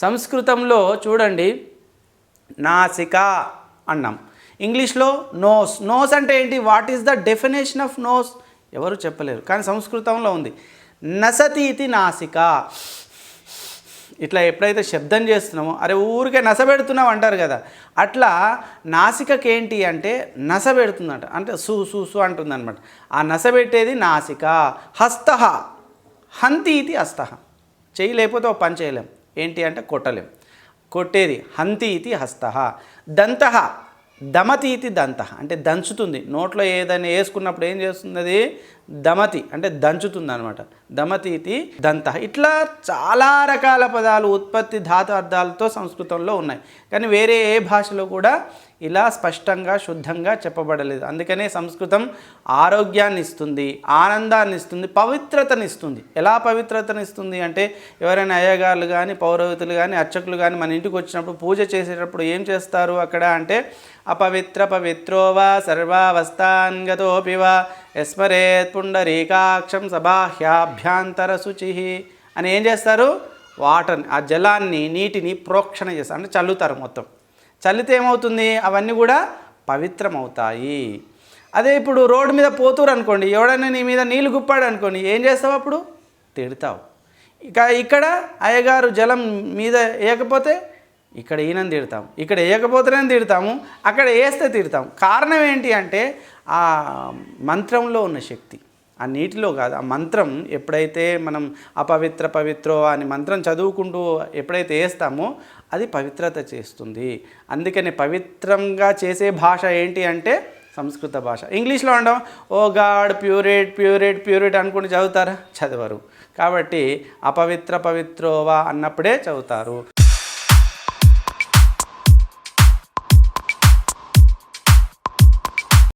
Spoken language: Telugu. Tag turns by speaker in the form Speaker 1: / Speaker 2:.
Speaker 1: సంస్కృతంలో చూడండి నాసిక అన్నాం. ఇంగ్లీష్లో నోస్. నోస్ అంటే ఏంటి? What is the definition of nose? ఎవరు చెప్పలేరు కానీ సంస్కృతంలో ఉంది. నసతీతి నాసిక. ఇట్లా ఎప్పుడైతే శబ్దం చేస్తున్నామో అరే ఊరికే నసబెడుతున్నావు అంటారు కదా అట్లా నాసికకి ఏంటి అంటే నసబెడుతుందంట అంటే సు సు సు అంటుందన్నమాట. ఆ నసబెట్టేది నాసిక. హస్త. హంతి ఇది హస్త. చేయలేకపోతే లేకపోతే ఒక పని చేయలేం. ఏంటి అంటే కొట్టలేం. కొట్టేది హంతి ఇది హస్త. దంత. దమతి ఇది దంత. అంటే దంచుతుంది. నోట్లో ఏదైనా వేసుకున్నప్పుడు ఏం చేస్తుంది అది దమతి అంటే దంచుతుంది అనమాట దమతి ఇది దంత. ఇట్లా చాలా రకాల పదాలు ఉత్పత్తి ధాతు అర్థాలతో సంస్కృతంలో ఉన్నాయి. కానీ వేరే ఏ భాషలో కూడా ఇలా స్పష్టంగా శుద్ధంగా చెప్పబడలేదు. అందుకనే సంస్కృతం ఆరోగ్యాన్ని ఇస్తుంది ఆనందాన్ని ఇస్తుంది పవిత్రతని ఇస్తుంది ఎలా పవిత్రతని ఇస్తుంది అంటే ఎవరైనా అయ్యగారులు కానీ పౌరోహితులు కానీ అర్చకులు కానీ మన ఇంటికి వచ్చినప్పుడు పూజ చేసేటప్పుడు ఏం చేస్తారు అక్కడ అంటే అపవిత్ర పవిత్రోవా వా ఎస్మరేత్ పుండరీకాక్షం సబాహ్యాభ్యాంతరశుచి అని ఏం చేస్తారు? వాటర్ని ఆ జలాన్ని నీటిని ప్రోక్షణ చేస్తారు. అంటే చల్లుతారు మొత్తం. చల్లితే ఏమవుతుంది? అవన్నీ కూడా పవిత్రం అవుతాయి అదే ఇప్పుడు రోడ్డు మీద పోతురు అనుకోండి ఎవడన్నా నీ మీద నీళ్ళు గుప్పాడు అనుకోండి ఏం చేస్తావు అప్పుడు? తిడతావు. ఇక ఇక్కడ అయ్యగారు జలం మీద వేయకపోతే ఇక్కడ ఈయనని తిడతాం. ఇక్కడ వేయకపోతేనే తిడతాము. అక్కడ వేస్తే తిడతాం. కారణం ఏంటి అంటే ఆ మంత్రంలో ఉన్న శక్తి. ఆ నీటిలో కాదు ఆ మంత్రం ఎప్పుడైతే మనం అపవిత్ర పవిత్రో అని మంత్రం చదువుకుంటూ ఎప్పుడైతే వేస్తామో అది పవిత్రత చేస్తుంది. అందుకని పవిత్రంగా చేసే భాష ఏంటి అంటే సంస్కృత భాష. ఇంగ్లీష్లో ఉండడం ఓ గాడ్ ప్యూరేట్ ప్యూరేట్ ప్యూరేట్ అనుకుని చదువుతారా? చదవరు. కాబట్టి అపవిత్ర పవిత్రోవా అన్నప్పుడే చదువుతారు.